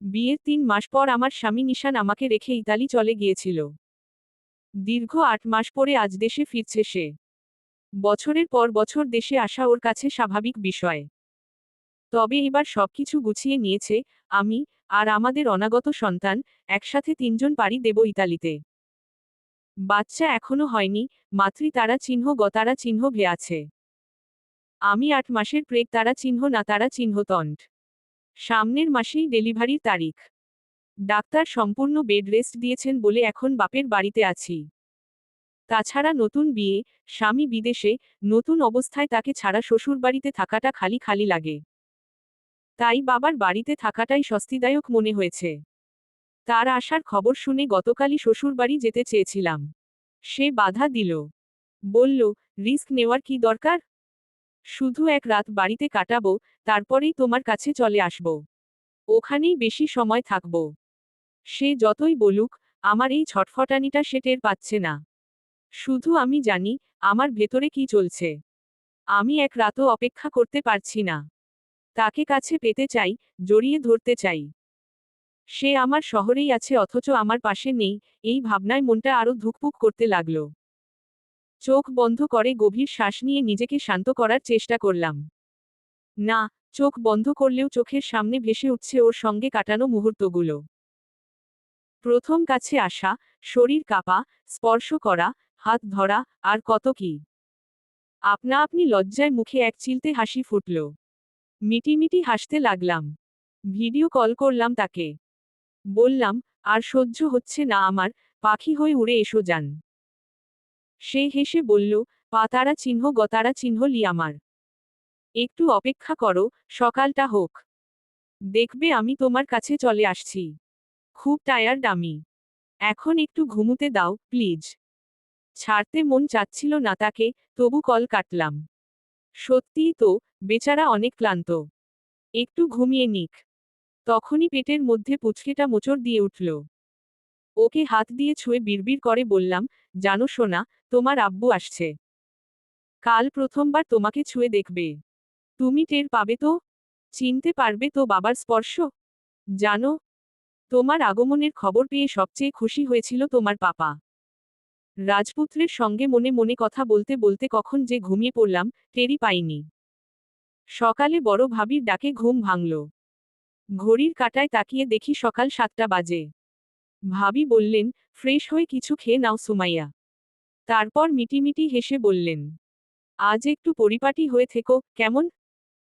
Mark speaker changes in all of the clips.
Speaker 1: বিয়ের তিন মাস পর আমার স্বামী নিশান আমাকে রেখে ইতালি চলে গিয়েছিল। দীর্ঘ আট মাস পরে আজ দেশে ফিরছে সে। বছরের পর বছর দেশে আসা ওর কাছে স্বাভাবিক বিষয়। তবে এবার সবকিছু গুছিয়ে নিয়েছে, আমি আর আমাদের অনাগত সন্তান একসাথে তিনজন পাড়ি দেব ইতালিতে। বাচ্চা এখনও হয়নি, মাতৃ তারা চিহ্ন গতারা চিহ্ন ভে আছে। আমি আট মাসের প্রেগ তারা চিহ্ন না তারা চিহ্ন তন্ড সামনের মাসেই ডেলিভারির তারিখ। ডাক্তার সম্পূর্ণ বেড রেস্ট দিয়েছেন বলে এখন বাপের বাড়িতে আছি। তাছাড়া নতুন বিয়ে, স্বামী বিদেশে, নতুন অবস্থায় তাকে ছাড়া শ্বশুরবাড়িতে থাকাটা খালি খালি লাগে। তাই বাবার বাড়িতে থাকাটাই স্বস্তিদায়ক মনে হয়েছে। তার আসার খবর শুনে গতকালই শ্বশুরবাড়ি যেতে চেয়েছিলাম। সে বাধা দিল। বলল, রিস্ক নেওয়ার কি দরকার? শুধু এক রাত বাড়িতে কাটাবো, তারপরেই তোমার কাছে চলে আসব। ওখানেই বেশি সময় থাকব। সে যতই বলুক, আমার এই ছটফটানিটা সে টের পাচ্ছে না। শুধু আমি জানি, আমার ভেতরে কি চলছে। আমি এক রাতও অপেক্ষা করতে পারছি না। তাকে কাছে পেতে চাই, জড়িয়ে ধরতে চাই। সে আমার শহরেই আছে, অথচ আমার পাশে নেই, এই ভাবনায় মনটা আরও ধুকপুক করতে লাগল। চোখ বন্ধ করে গভীর শ্বাস নিয়ে নিজেকে শান্ত করার চেষ্টা করলাম। না, চোখ বন্ধ করলেও চোখের সামনে ভেসে উঠছে ওর সঙ্গে কাটানো মুহূর্তগুলো। প্রথম কাছে আসা, শরীর কাঁপা, স্পর্শ করা, হাত ধরা, আর কত কি। আপনা আপনি লজ্জায় মুখে এক চিলতে হাসি ফুটল। মিটিমিটি হাসতে লাগলাম। ভিডিও কল করলাম তাকে। বললাম, আর সহ্য হচ্ছে না আমার, পাখি হয়ে উড়ে এসো যান। সে হেসে বলল পাতারা চিহ্ন গতারা চিহ্ন, লি আমার। একটু অপেক্ষা করো, সকালটা হোক। দেখবে আমি তোমার কাছে চলে আসছি। খুব টায়ার্ড আমি। এখন একটু ঘুমুতে দাও প্লিজ ছাড়তে মন চাচ্ছিল না তাকে, তবু কল কাটলাম। সত্যিই তো, বেচারা অনেক ক্লান্ত। একটু ঘুমিয়ে নিক। তখনই পেটের মধ্যে পুচকেটা মোচড় দিয়ে উঠল। ওকে হাত দিয়ে ছুঁয়ে বিড়বিড় করে বললাম, জানো সোনা তোমার আব্বু আসছে। কাল প্রথমবার তোমাকে ছুঁয়ে দেখবে। তুমি টের পাবে তো? চিনতে পারবে তো বাবার স্পর্শ? জানো, তোমার আগমনের খবর পেয়ে সবচেয়ে খুশি হয়েছিল তোমার পাপা। রাজপুত্রের সঙ্গে মনে মনে কথা বলতে বলতে কখন যে ঘুমিয়ে পড়লাম টেরি পাইনি। সকালে বড় ভাবির ডাকে ঘুম ভাঙল। ঘড়ির কাটায় তাকিয়ে দেখি সকাল সাতটা বাজে। ভাবি বললেন, ফ্রেশ হয়ে কিছু খেয়ে নাও সুমাইয়া। তারপর মিটিমিটি হেসে বললেন, আজ একটু পরিপাটি হয়ে থেকো, কেমন?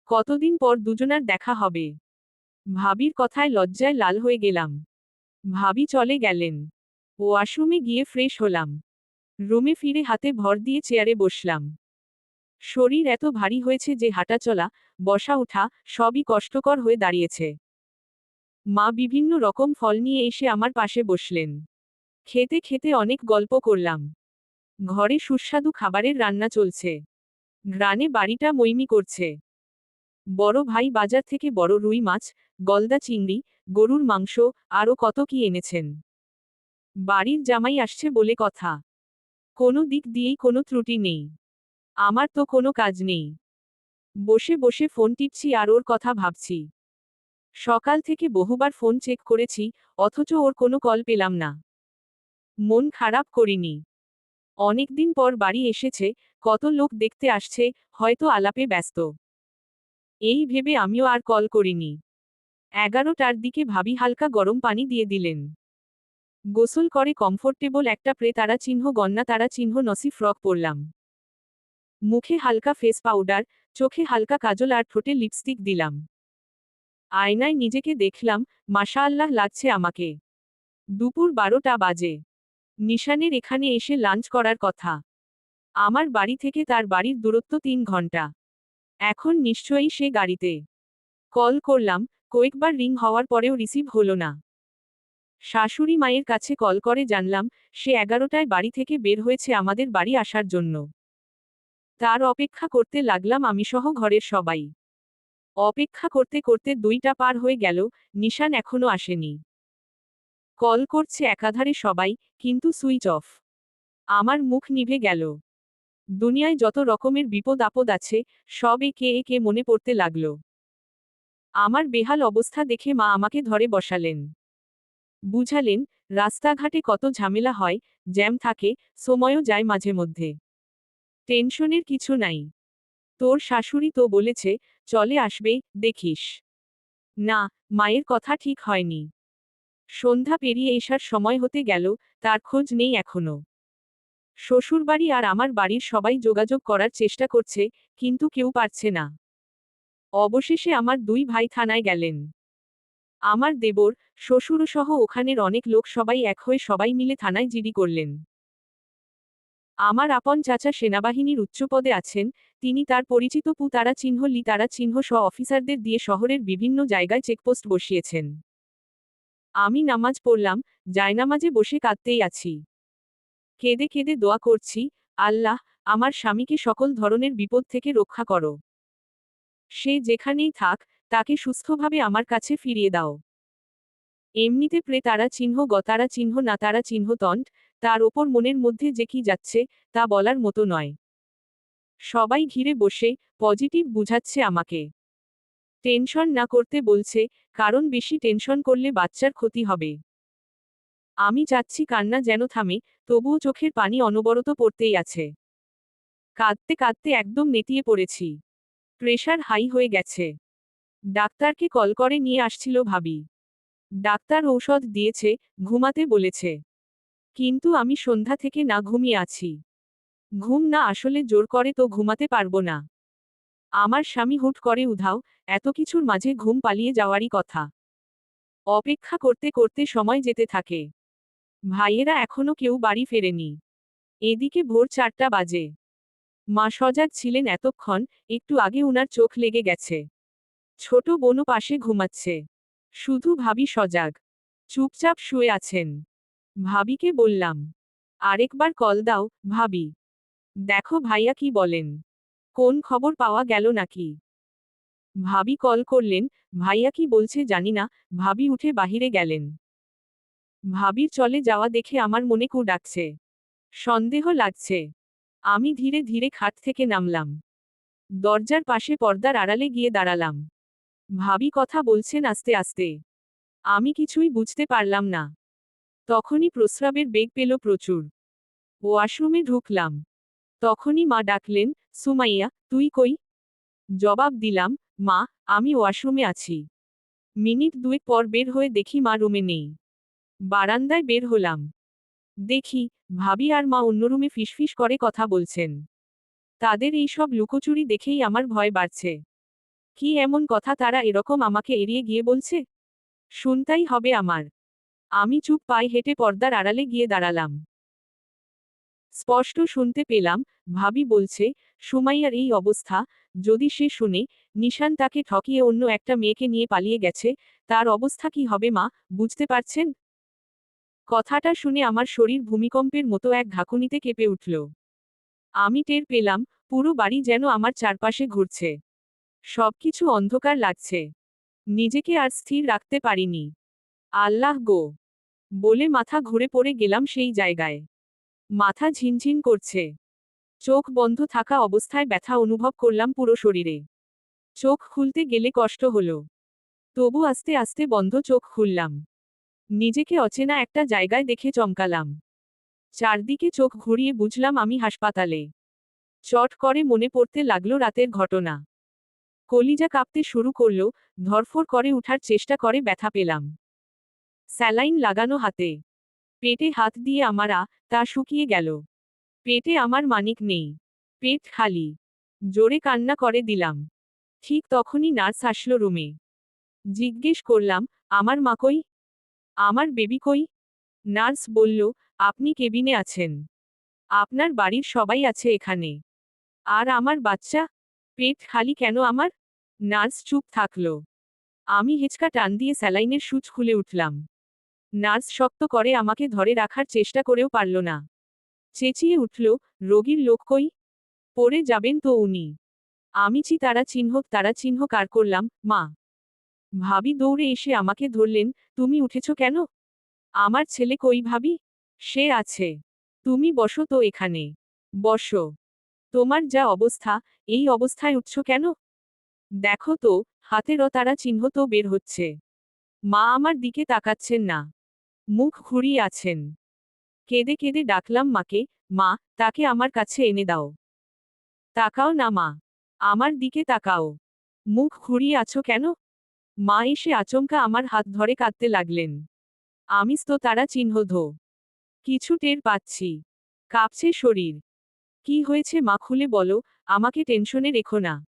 Speaker 1: কতদিন পর দুজনার দেখা হবে? ভাবির কথায় লজ্জায় লাল হয়ে গেলাম। ভাবি চলে গেলেন। ওয়াশরুমে গিয়ে ফ্রেশ হলাম। রুমে ফিরে হাতে ভর দিয়ে চেয়ারে বসলাম। শরীর এত ভারী হয়েছে যে হাঁটাচলা, বসা ওঠা সবই কষ্টকর হয়ে দাঁড়িয়েছে। মা বিভিন্ন রকম ফল নিয়ে এসে আমার পাশে বসলেন। খেতে খেতে অনেক গল্প করলাম। ঘরে সুস্বাদু খাবারের রান্না চলছে। গ্রানে বাড়িটা মৈমি করছে। বড় ভাই বাজার থেকে বড় রুই মাছ, গলদা চিংড়ি, গরুর মাংস, আরও কত কি এনেছেন। বাড়ির জামাই আসছে বলে কথা। কোনো দিক দিয়েই কোনো ত্রুটি নেই। আমার তো কোনো কাজ নেই। বসে বসে ফোন টিপছি আর ওর কথা ভাবছি। সকাল থেকে বহুবার ফোন চেক করেছি, অথচ ওর কোনো কল পেলাম না। মন খারাপ করিনি। অনেকদিন পর বাড়ি এসেছে, কত লোক দেখতে আসছে, হয়তো আলাপে ব্যস্ত। এই ভেবে আমিও আর কল করিনি। এগারোটার দিকে ভাবি হালকা গরম পানি দিয়ে দিলেন। গোসল করে কমফোর্টেবল একটা প্রে তারা চিহ্ন গন্না তারা চিহ্ন নসি ফ্রক পরলাম। মুখে হালকা ফেস পাউডার, চোখে হালকা কাজল আর ঠোঁটে লিপস্টিক দিলাম। আয়নায় নিজেকে দেখলাম মাশা আল্লাহ লাগছে আমাকে। দুপুর বারোটা বাজে। নিশানের এখানে এসে লাঞ্চ করার কথা। আমার বাড়ি থেকে তার বাড়ির দূরত্ব তিন ঘণ্টা। এখন নিশ্চয়ই সে গাড়িতে। কল করলাম, কয়েকবার রিং হওয়ার পরেও রিসিভ হলো না। শাশুড়ি মায়ের কাছে কল করে জানলাম, সে এগারোটায় বাড়ি থেকে বের হয়েছে আমাদের বাড়ি আসার জন্য। তার অপেক্ষা করতে লাগলাম আমি সহ ঘরের সবাই। অপেক্ষা করতে করতে দুইটা পার হয়ে গেল, নিশান এখনও আসেনি। কল করছে একাধারে সবাই, কিন্তু সুইচ অফ। আমার মুখ নিভে গেল। দুনিয়ায় যত রকমের বিপদ আপদ আছে, সব একে একে মনে পড়তে লাগল। আমার বেহাল অবস্থা দেখে মা আমাকে ধরে বসালেন। বুঝালেন, রাস্তাঘাটে কত ঝামেলা হয়, জ্যাম থাকে, সময়ও যায় মাঝে মধ্যে। টেনশনের কিছু নাই। তোর শাশুড়ি তো বলেছে, চলে আসবে, দেখিস। না, মায়ের কথা ঠিক হয়নি। সন্ধ্যা পেরিয়ে এসার সময় হতে গেল, তার খোঁজ নেই এখনও। শ্বশুরবাড়ি আর আমার বাড়ির সবাই যোগাযোগ করার চেষ্টা করছে, কিন্তু কেউ পারছে না। অবশেষে আমার দুই ভাই থানায় গেলেন। আমার দেবর, শ্বশুরসহ ওখানের অনেক লোক সবাই এক হয়ে সবাই মিলে থানায় জিডি করলেন। আমার আপন চাচা সেনাবাহিনীর উচ্চপদে আছেন, তিনি তার পরিচিত পু তারা চিহ্ন লি তারা চিহ্ন সহ অফিসারদের দিয়ে শহরের বিভিন্ন জায়গায় চেকপোস্ট বসিয়েছেন। আমি নামাজ পড়লাম, জায়নামাজে বসে কাঁদতেই আছি। কেঁদে কেঁদে দোয়া করছি, আল্লাহ, আমার স্বামীকে সকল ধরনের বিপদ থেকে রক্ষা করো। সে যেখানেই থাক, তাকে সুস্থভাবে আমার কাছে ফিরিয়ে দাও। এমনিতে প্রে তারা চিহ্ন গতারা চিহ্ন না, তারা চিহ্ন তন্ট তার ওপর মনের মধ্যে যে কি যাচ্ছে, তা বলার মতো নয়। সবাই ঘিরে বসে, পজিটিভ বুঝাচ্ছে আমাকে। টেনশন না করতে বলছে, কারণ বেশি টেনশন করলে বাচ্চার ক্ষতি হবে। আমি চাচ্ছি কান্না যেন থামে, তবুও চোখের পানি অনবরত পড়তেই আছে। কাঁদতে কাঁদতে একদম নেতিয়ে পড়েছি। প্রেশার হাই হয়ে গেছে। ডাক্তারকে কল করে নিয়ে আসছিল ভাবি। ডাক্তার ঔষধ দিয়েছে, ঘুমাতে বলেছে। কিন্তু আমি সন্ধ্যা থেকে না ঘুমিয়ে আছি। ঘুম না আসলে জোর করে তো ঘুমাতে পারব না। আমার স্বামী হুট করে উধাও এত কিছুর মাঝে ঘুম পালিয়ে যাওয়ারই কথা। অপেক্ষা করতে করতে সময় যেতে থাকে। ভাইয়েরা এখনও কেউ বাড়ি ফেরেনি। এদিকে ভোর চারটা বাজে। মা সজাগ ছিলেন এতক্ষণ, একটু আগে উনার চোখ লেগে গেছে। ছোট বোনও পাশে ঘুমাচ্ছে। শুধু ভাবি সজাগ। চুপচাপ শুয়ে আছেন। ভাবিকে বললাম, আরেকবার কল দাও, ভাবি। দেখো ভাইয়া কি বলেন। কোন খবর পাওয়া গেল নাকি? ভাবি কল করলেন, ভাইয়া কি বলছে জানি না। ভাবি উঠে বাহিরে গেলেন। ভাবির চলে যাওয়া দেখে আমার মনে কু ডাকছে। সন্দেহ লাগছে। আমি ধীরে ধীরে খাট থেকে নামলাম। দরজার পাশে পর্দার আড়ালে গিয়ে দাঁড়ালাম। ভাবি কথা বলছেন আস্তে আস্তে। আমি কিছুই বুঝতে পারলাম না। তখনই প্রস্রাবের বেগ পেল প্রচুর। ওয়াশরুমে ঢুকলাম। তখনই মা ডাকলেন, সুমাইয়া, তুই কই? জবাব দিলাম মা, আমি ওয়াশরুমে আছি। মিনিট দুয়েক পর বের হয়ে দেখি মা রুমে নেই। বারান্দায় বের হলাম। দেখি, ভাবি আর মা অন্য রুমে ফিসফিস করে কথা বলছেন। তাদের এই সব লুকোচুরি দেখেই আমার ভয় বাড়ছে। কি এমন কথা তারা এরকম আমাকে এড়িয়ে গিয়ে বলছে? শুনতাই হবে আমার। আমি চুপ পায়ে হেঁটে পর্দার আড়ালে গিয়ে দাঁড়ালাম। স্পষ্ট শুনতে পেলাম, ভাবি বলছে, সুমাইয়ার এই অবস্থা, যদি সে শুনে, নিশান তাকে ঠকিয়ে অন্য একটা মেয়েকে নিয়ে পালিয়ে গেছে, তার অবস্থা কি হবে মা, বুঝতে পারছেন? কথাটা শুনে আমার শরীর ভূমিকম্পের মতো এক ঘাকুনিতে কেঁপে উঠল। আমি টের পেলাম, পুরো বাড়ি যেন আমার চারপাশে ঘুরছে। সবকিছু অন্ধকার লাগছে। নিজেকে আর স্থির রাখতে পারিনি। আল্লাহ গো! বলে মাথা ঘুরে পড়ে গেলাম সেই জায়গায়। মাথা ঝিনঝিন করছে। চোখ বন্ধ থাকা অবস্থায় ব্যথা অনুভব করলাম পুরো শরীরে। চোখ খুলতে গেলে কষ্ট হলো। তবু আস্তে আস্তে বন্ধ চোখ খুললাম। নিজেকে অচেনা একটা জায়গায় দেখে চমকালাম। চারদিকে চোখ ঘুরিয়ে বুঝলাম আমি হাসপাতালে। চট করে মনে পড়তে লাগল রাতের ঘটনা। কলিজা কাঁপতে শুরু করল, ধরফর করে উঠার চেষ্টা করে ব্যথা পেলাম। স্যালাইন লাগানো হাতে। পেটে হাত দিয়ে আমারা তা শুকিয়ে গেল। পেটে আমার মানিক নেই। পেট খালি। জোরে কান্না করে দিলাম। ঠিক তখনই নার্স আসলো রুমে। জিজ্ঞেস করলাম, আমার মা কই? আমার বেবি কই? নার্স বলল, আপনি কেবিনে আছেন। আপনার বাড়ির সবাই আছে এখানে। আর আমার বাচ্চা? পেট খালি কেন আমার? নার্স চুপ থাকল। আমি হেঁচকা টান দিয়ে স্যালাইনের সুচ খুলে উঠলাম। নার্স শক্ত করে আমাকে ধরে রাখার চেষ্টা করেও পারল না। চেঁচিয়ে উঠল, রোগীর লোক কই? পড়ে যাবেন তো উনি। আমি চি তারা চিহ্ন তারা চিহ্ন কার করলাম, মা? ভাবি দৌড়ে এসে আমাকে ধরলেন, তুমি উঠেছ কেন? আমার ছেলে কই ভাবি? সে আছে। তুমি বসো তো এখানে। বসো। তোমার যা অবস্থা, এই অবস্থায় উঠছ কেন? দেখো তো, হাতেরও তারা চিহ্ন তো বের হচ্ছে। মা আমার দিকে তাকাচ্ছেন না। মুখ ঘুরিয়ে আছেন। কেঁদে কেঁদে ডাকলাম মাকে, মা, তাকে আমার কাছে এনে দাও। তাকাও না মা, আমার দিকে তাকাও। মুখ ঘুরিয়ে আছো কেন? মা এসে আচমকা আমার হাত ধরে কাঁদতে লাগলেন। আমি তো তারা চিহ্ন ধো কিছু টের পাচ্ছি। কাঁপছে শরীর। কি হয়েছে মা খুলে বলো, আমাকে টেনশনে রেখো না।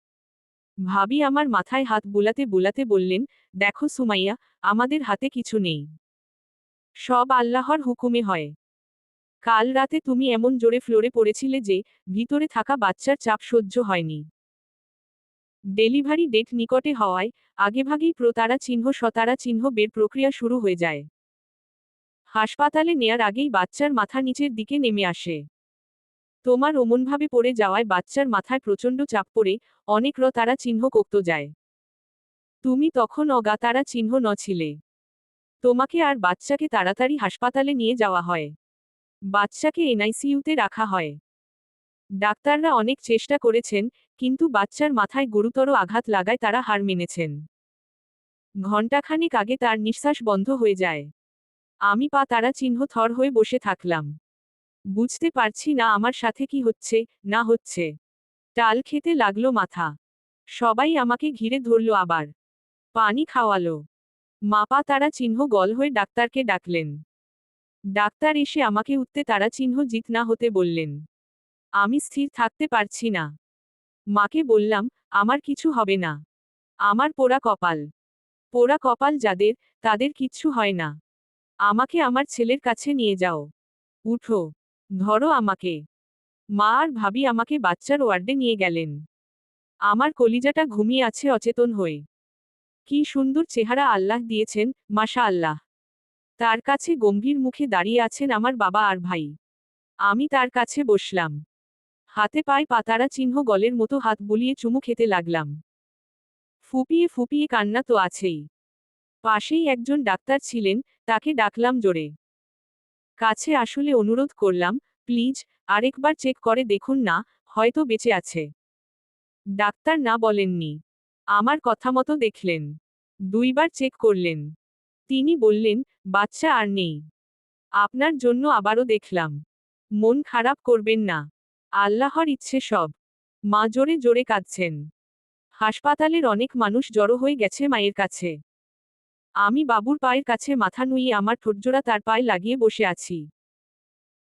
Speaker 1: ভাবি আমার মাথায় হাত বুলাতে বুলাতে বললেন, দেখো সুমাইয়া, আমাদের হাতে কিছু নেই। সব আল্লাহর হুকুমে হয়। কাল রাতে তুমি এমন জোরে ফ্লোরে পড়েছিলে যে, ভিতরে থাকা বাচ্চার চাপ সহ্য হয়নি। ডেলিভারি ডেট নিকটে হওয়ায়, আগেভাগেই প্রতারা চিহ্ন সতারা চিহ্ন বের প্রক্রিয়া শুরু হয়ে যায়। হাসপাতালে নেয়ার আগেই বাচ্চার মাথা নিচের দিকে নেমে আসে। তোমার অমনভাবে পড়ে যাওয়ায় বাচ্চার মাথায় প্রচণ্ড চাপ পড়ে, অনেক রতারা তারা চিহ্ন কোক্ত যায়। তুমি তখন অগাতারা চিহ্ন ন ছিলে তোমাকে আর বাচ্চাকে তাড়াতাড়ি হাসপাতালে নিয়ে যাওয়া হয়। বাচ্চাকে এনআইসিইউতে রাখা হয়। ডাক্তাররা অনেক চেষ্টা করেছেন, কিন্তু বাচ্চার মাথায় গুরুতর আঘাত লাগায় তারা হার মেনেছেন। ঘণ্টাখানেক আগে তার নিঃশ্বাস বন্ধ হয়ে যায়। আমি পা তারা চিহ্ন থর হয়ে বসে থাকলাম। বুঝতে পারছি না আমার সাথে কি হচ্ছে, না হচ্ছে। টাল খেতে লাগল মাথা। সবাই আমাকে ঘিরে ধরল আবার। পানি খাওয়ালো। মাপা তারা চিহ্ন গল হয়ে ডাক্তারকে ডাকলেন। ডাক্তার এসে আমাকে উঠতে তারা চিহ্ন জিত না হতে বললেন। আমি স্থির থাকতে পারছি না। মাকে বললাম, আমার কিছু হবে না। আমার পোড়া কপাল। পোড়া কপাল যাদের, তাদের কিচ্ছু হয় না। আমাকে আমার ছেলের কাছে নিয়ে যাও। উঠো। ধরো আমাকে। মা আর ভাবি আমাকে বাচ্চার ওয়ার্ডে নিয়ে গেলেন। আমার কলিজাটা ঘুমিয়ে আছে অচেতন হয়ে। কি সুন্দর চেহারা আল্লাহ দিয়েছেন মাশা আল্লাহ তার কাছে গম্ভীর মুখে দাঁড়িয়ে আছেন আমার বাবা আর ভাই। আমি তার কাছে বসলাম। হাতে পায়ে পাতারা চিহ্ন গলের মতো হাত বুলিয়ে চুমু খেতে লাগলাম। ফুপিয়ে ফুপিয়ে কান্না তো আছেই। পাশেই একজন ডাক্তার ছিলেন, তাকে ডাকলাম জোরে। কাছে আসলে অনুরোধ করলাম, প্লিজ, আরেকবার চেক করে দেখুন না, হয়তো বেঁচে আছে। ডাক্তার না বলেননি। আমার কথা মতো দেখলেন। দুইবার চেক করলেন। তিনি বললেন, বাচ্চা আর নেই। আপনার জন্য আবারও দেখলাম। মন খারাপ করবেন না। আল্লাহর ইচ্ছে সব। মা জোরে জোরে কাঁদছেন। হাসপাতালের অনেক মানুষ জড়ো হয়ে গেছে মায়ের কাছে। আমি বাবুর পায়ের কাছে মাথা নুইয়ে আমার ঠোঁটজোড়া তার পায়ে লাগিয়ে বসে আছি।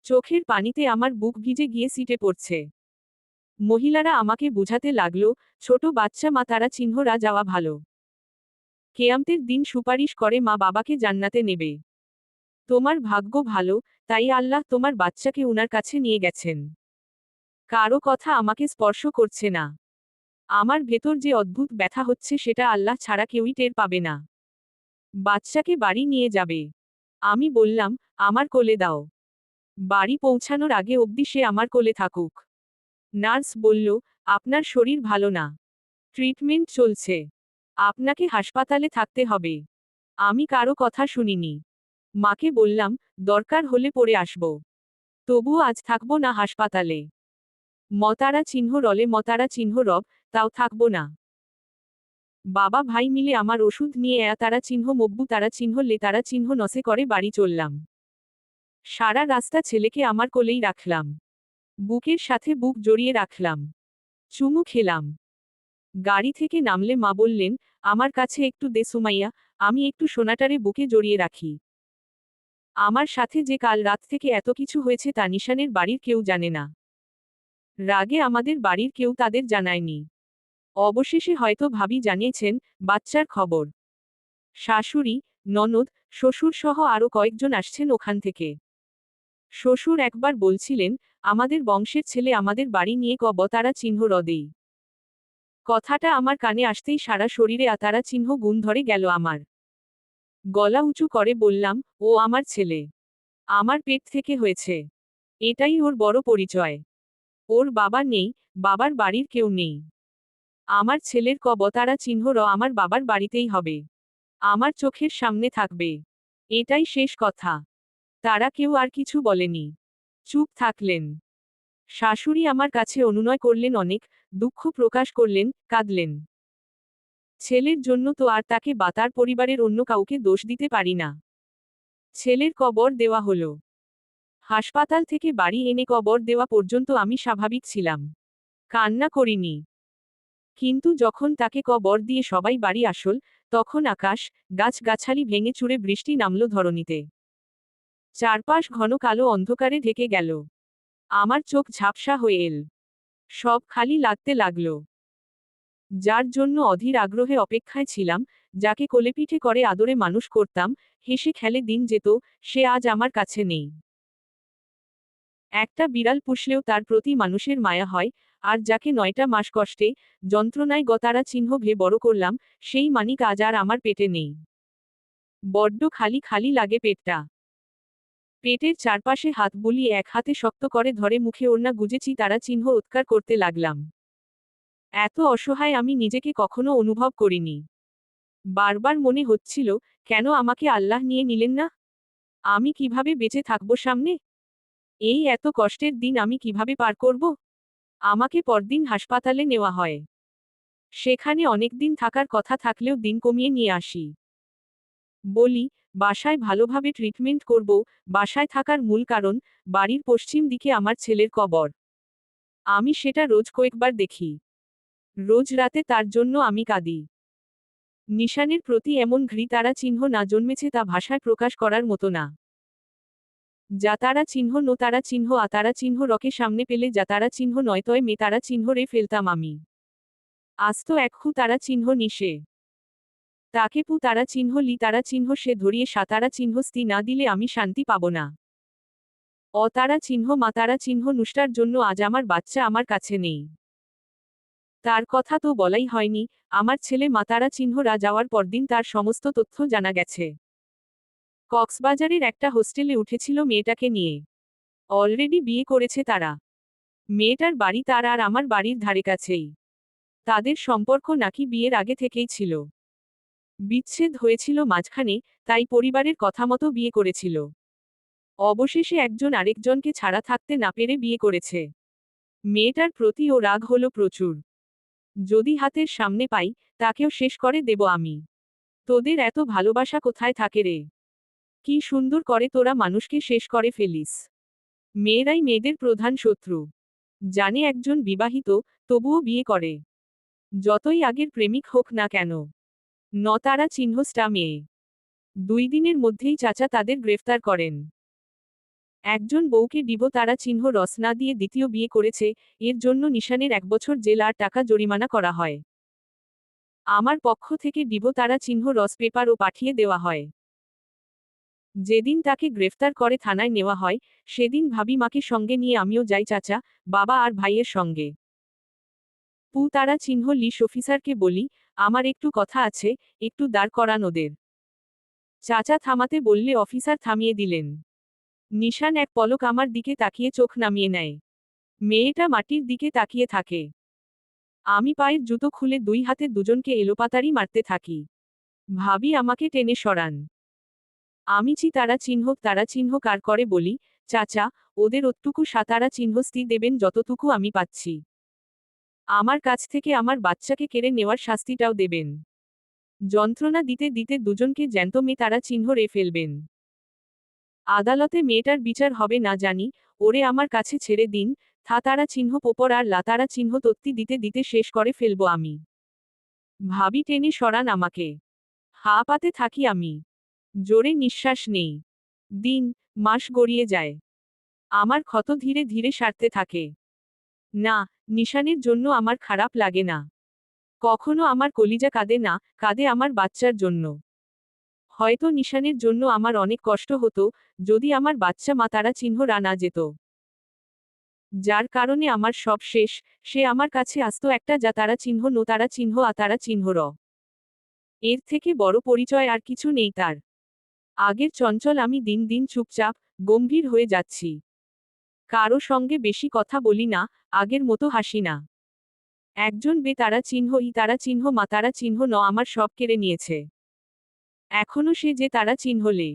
Speaker 1: চোখের পানিতে আমার বুক ভিজে গিয়ে সিটে পড়ছে। মহিলারা আমাকে বুঝাতে লাগল, ছোট বাচ্চা মা, তারা চিহ্নরা যাওয়া ভালো। কেয়ামতের দিন সুপারিশ করে মা বাবাকে জান্নাতে নেবে। তোমার ভাগ্য ভালো, তাই আল্লাহ তোমার বাচ্চাকে উনার কাছে নিয়ে গেছেন। কারও কথা আমাকে স্পর্শ করছে না। আমার ভেতর যে অদ্ভুত ব্যথা হচ্ছে সেটা আল্লাহ ছাড়া কেউই টের পাবে না। বাচ্চাকে বাড়ি নিয়ে যাবে। আমি বললাম, আমার কোলে দাও। বাড়ি পৌঁছানোর আগে অবধি সে আমার কোলে থাকুক। নার্স বলল, আপনার শরীর ভালো না। ট্রিটমেন্ট চলছে। আপনাকে হাসপাতালে থাকতে হবে। আমি কারও কথা শুনিনি। মাকে বললাম, দরকার হলে পড়ে আসব। তবুও আজ থাকব না হাসপাতালে। মতারা চিহ্ন রলে মতারা চিহ্ন রব, তাও থাকব না। বাবা ভাই মিলে আমার ওষুধ নিয়ে এয়া তারা চিহ্ন মব্বু তারা চিহ্ন লে তারা চিহ্ন নসে করে বাড়ি চললাম। সারা রাস্তা ছেলেকে আমার কোলেই রাখলাম। বুকের সাথে বুক জড়িয়ে রাখলাম। চুমু খেলাম। গাড়ি থেকে নামলে মা বললেন, আমার কাছে একটু দে সুমাইয়া, আমি একটু সোনাটারে বুকে জড়িয়ে রাখি। আমার সাথে যে কাল রাত থেকে এত কিছু হয়েছে তা নিশানের বাড়ির কেউ জানে না। রাগে আমাদের বাড়ির কেউ তাদের জানায়নি। অবশেষে হয়তো ভাবি জানিয়েছেন, বাচ্চার খবর। শাশুড়ি, ননদ শ্বশুর সহ আরও কয়েকজন আসছেন ওখান থেকে। শ্বশুর একবার বলছিলেন আমাদের বংশের ছেলে আমাদের বাড়ি নিয়ে কব তারা চিহ্ন রদেই। কথাটা আমার কানে আসতেই সারা শরীরে আতারা চিহ্ন গুণ ধরে গেল আমার। গলা উঁচু করে বললাম, ও আমার ছেলে। আমার পেট থেকে হয়েছে। এটাই ওর বড় পরিচয়। ওর বাবা নেই, বাবার বাড়ির কেউ নেই। আমার ছেলের কবতারা চিহ্ন র আমার বাবার বাড়িতেই হবে। আমার চোখের সামনে থাকবে। এটাই শেষ কথা। তারা কেউ আর কিছু বলেনি। চুপ থাকলেন। শাশুড়ি আমার কাছে অনুনয় করলেন অনেক, দুঃখ প্রকাশ করলেন, কাঁদলেন। ছেলের জন্য তো আর তাকে বা তার পরিবারের অন্য কাউকে দোষ দিতে পারি না। ছেলের কবর দেওয়া হলো। হাসপাতাল থেকে বাড়ি এনে কবর দেওয়া পর্যন্ত আমি স্বাভাবিক ছিলাম। কান্না করিনি। কিন্তু যখন তাকে কবর দিয়ে সবাই বাড়ি আসল, তখন আকাশ গাছগাছালি ভেঙে চুড়ে বৃষ্টি নামল ধরণীতে। চারপাশ ঘন কালো অন্ধকারে ঢেকে গেল। আমার চোখ ঝাপসা হয়ে এল। সব খালি লাগতে লাগল। যার জন্য অধীর আগ্রহে অপেক্ষায় ছিলাম, যাকে কোলেপিঠে করে আদরে মানুষ করতাম, হেসে খেলে দিন যেত, সে আজ আমার কাছে নেই। একটা বিড়াল পুষলেও তার প্রতি মানুষের মায়া হয়, আর যাকে নয়টা মাস কষ্টে, যন্ত্রণায় গতারা চিহ্ন ভে বড় করলাম, সেই মানিক আজ আর আমার পেটে নেই। বড্ড খালি খালি লাগে পেটটা। পেটের চারপাশে হাত বুলিয়ে এক হাতে শক্ত করে ধরে মুখে ওড়না গুজেছি তারা চিহ্ন উৎকার করতে লাগলাম। এত অসহায় আমি নিজেকে কখনো অনুভব করিনি। বারবার মনে হচ্ছিল, কেন আমাকে আল্লাহ নিয়ে নিলেন না? আমি কীভাবে বেঁচে থাকব সামনে? এই এত কষ্টের দিন আমি কীভাবে পার করব? আমাকে পরদিন হাসপাতালে নেওয়া হয়। সেখানে অনেক দিন থাকার কথা থাকলেও দিন কমিয়ে নিয়ে আসি। বলি বাসায় ভালোভাবে ট্রিটমেন্ট করব, বাসায় থাকার মূল কারণ, বাড়ির পশ্চিম দিকে আমার ছেলের কবর। আমি সেটা রোজ কয়েকবার দেখি। রোজ রাতে তার জন্য আমি কাঁদি। নিশানের প্রতি এমন ঘৃ তারা চিহ্ন না জন্মেছে তা ভাষায় প্রকাশ করার মতো না। যা তারা চিহ্ন নো তারা চিহ্ন আ তারা চিহ্ন রকে সামনে পেলে যা তারা চিহ্ন নয়তয় মে তারা চিহ্ন রে ফেলতাম আমি। আস্ত একহু তারা চিহ্ন নিশে। তাকে পু তারা চিহ্ন লি তারা চিহ্ন সে ধরিয়ে সাতারা চিহ্ন স্থি না দিলে আমি শান্তি পাব না। অতারা চিহ্ন মাতারা চিহ্ন নুষ্টার জন্য আজ আমার বাচ্চা আমার কাছে নেই। তার কথা তো বলাই হয়নি, আমার ছেলে মাতারা চিহ্নরা যাওয়ার পরদিন তার সমস্ত তথ্য জানা গেছে। কক্সবাজারের একটা হোস্টেলে উঠেছিল মেয়েটাকে নিয়ে। অলরেডি বিয়ে করেছে তারা। মেয়েটার বাড়ি তার আর আমার বাড়ির ধারে কাছেই। তাদের সম্পর্ক নাকি বিয়ের আগে থেকেই ছিল। বিচ্ছেদ হয়েছিল মাঝখানে, তাই পরিবারের কথা মতো বিয়ে করেছিল। অবশেষে একজন আরেকজনকে ছাড়া থাকতে না পেরে বিয়ে করেছে। মেয়েটার প্রতি ও রাগ হলো প্রচুর। যদি হাতের সামনে পাই, তাকেও শেষ করে দেব আমি। তোদের এত ভালোবাসা কোথায় থাকে রে? কি সুন্দর করে তোরা মানুষকে শেষ করে ফেলিস। মেয়েরাই মেয়েদের প্রধান শত্রু। জানে একজন বিবাহিত, তবুও বিয়ে করে। যতই আগের প্রেমিক হোক না কেন। ন তারা চিহ্নস্টা মেয়ে দুই দিনের মধ্যেই চাচা তাদের গ্রেফতার করেন। একজন বউকে ডিব তারা চিহ্ন রস না দিয়ে দ্বিতীয় বিয়ে করেছে, এর জন্য নিশানের এক বছর জেল আর টাকা জরিমানা করা হয়। আমার পক্ষ থেকে ডিব তারা চিহ্ন রস পেপারও পাঠিয়ে দেওয়া হয়। যেদিন তাকে গ্রেফতার করে থানায় নেওয়া হয়, সেদিন ভাবি মাকে সঙ্গে নিয়ে আমিও যাই চাচা, বাবা আর ভাইয়ের সঙ্গে। পু তারা চিহ্ন লিস অফিসারকে বলি আমার একটু কথা আছে, একটু দাঁড় করান ওদের। চাচা থামাতে বললে অফিসার থামিয়ে দিলেন। নিশান এক পলক আমার দিকে তাকিয়ে চোখ নামিয়ে নেয়। মেয়েটা মাটির দিকে তাকিয়ে থাকে। আমি পায়ের জুতো খুলে দুই হাতে দুজনকে এলোপাতারি মারতে থাকি। ভাবি আমাকে টেনে সরান। আমি চি তারা চিহ্ন তারা চিহ্ন কার করে বলি, চাচা, ওদের ওটুকু সাতারা চিহ্নস্তি দেবেন যতটুকু আমি পাচ্ছি। আমার কাছ থেকে আমার বাচ্চাকে কেড়ে নেওয়ার শাস্তিটাও দেবেন। যন্ত্রণা দিতে দিতে দুজনকে জ্যান্ত মেয়ে তারা চিহ্ন রে ফেলবেন। আদালতে মেয়েটার বিচার হবে না জানি, ওরে আমার কাছে ছেড়ে দিন, থা তারা চিহ্ন পোপর আর লাতারা চিহ্ন তত্তি দিতে দিতে শেষ করে ফেলব আমি। ভাবি টেনে সরান আমাকে। হা পাতে থাকি আমি। জোরে নিঃশ্বাস নেই। দিন, মাস গড়িয়ে যায়। আমার ক্ষত ধীরে ধীরে সারতে থাকে। না, নিশানের জন্য আমার খারাপ লাগে না। কখনো আমার কলিজা কাঁদে না, কাঁদে আমার বাচ্চার জন্য। হয়তো নিশানের জন্য আমার অনেক কষ্ট হতো, যদি আমার বাচ্চা মা তারা চিহ্ন রানা যেত। যার কারণে আমার সব শেষ, সে আমার কাছে আসত একটা যা তারা চিহ্ন নো তারা চিহ্ন আ তারা চিহ্ন র। এর থেকে বড় পরিচয় আর কিছু নেই তার। আগের চঞ্চল আমি দিন দিন চুপচাপ, গম্ভীর হয়ে যাচ্ছি। কারও সঙ্গে বেশি কথা বলি না, আগের মতো হাসি না। একজন বে তারা চিহ্ন ই তারা চিহ্ন মা তারা চিহ্ন ন আমার সব কেড়ে নিয়েছে। এখনও সে যে তারা চিহ্নলে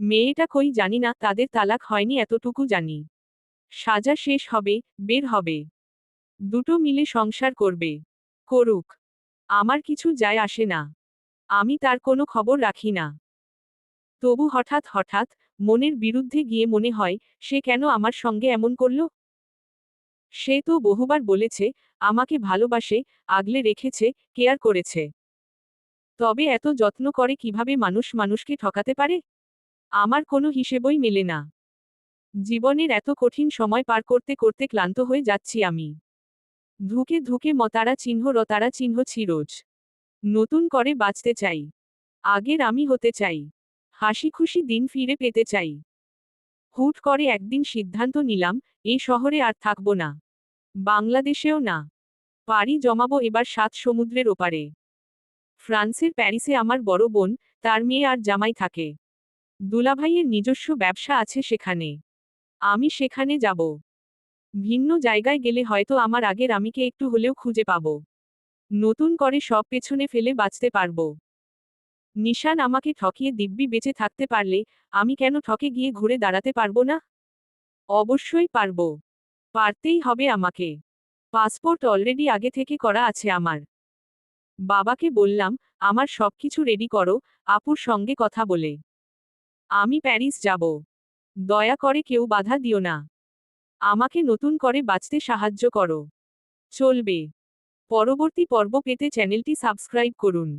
Speaker 1: মেয়েটা কই জানি না, তাদের তালাক হয়নি এতটুকু জানি। সাজা শেষ হবে, বের হবে। দুটো মিলে সংসার করবে। করুক। আমার কিছু যায় আসে না। আমি তার কোনো খবর রাখি না। তবু হঠাৎ হঠাৎ মনের বিরুদ্ধে গিয়ে মনে হয়, সে কেন আমার সঙ্গে এমন করল? সে তো বহুবার বলেছে, আমাকে ভালোবাসে, আগলে রেখেছে, কেয়ার করেছে। তবে এত যত্ন করে কীভাবে মানুষ মানুষকে ঠকাতে পারে? আমার কোনো হিসেবই মেলে না। জীবনের এত কঠিন সময় পার করতে করতে ক্লান্ত হয়ে যাচ্ছি আমি। ধুকে ধুকে মতারা চিহ্ন রতারা চিহ্ন ছিরোজ নতুন করে বাঁচতে চাই। আগের আমি হতে চাই। হাসি খুশি দিন ফিরে পেতে চাই। হুট করে একদিন সিদ্ধান্ত নিলাম এই শহরে আর থাকব না। বাংলাদেশেও না। পাড়ি জমাবো এবার সাত সমুদ্রের ওপারে। ফ্রান্সের প্যারিসে আমার বড় বোন, তার মেয়ে আর জামাই থাকে। দুলাভাইয়ের নিজস্ব ব্যবসা আছে সেখানে। আমি সেখানে যাব। ভিন্ন জায়গায় গেলে হয়তো আমার আগের আমিকে একটু হলেও খুঁজে পাব। নতুন করে সব পেছনে ফেলে বাঁচতে পারব। নিশান আমাকে ঠকিয়ে দিব্যি বেঁচে থাকতে পারলে আমি কেন ঠকে গিয়ে ঘুরে দাঁড়াতে পারব না? অবশ্যই পারব। পারতেই হবে আমাকে। পাসপোর্ট অলরেডি আগে থেকে করা আছে আমার। বাবাকে বললাম, আমার সবকিছু রেডি করো, আপুর সঙ্গে কথা বলে। আমি প্যারিস যাব। দয়া করে কেউ বাধা দিও না। আমাকে নতুন করে বাঁচতে সাহায্য করো। চলবে। পরবর্তী পর্ব পেতে চ্যানেলটি সাবস্ক্রাইব করুন।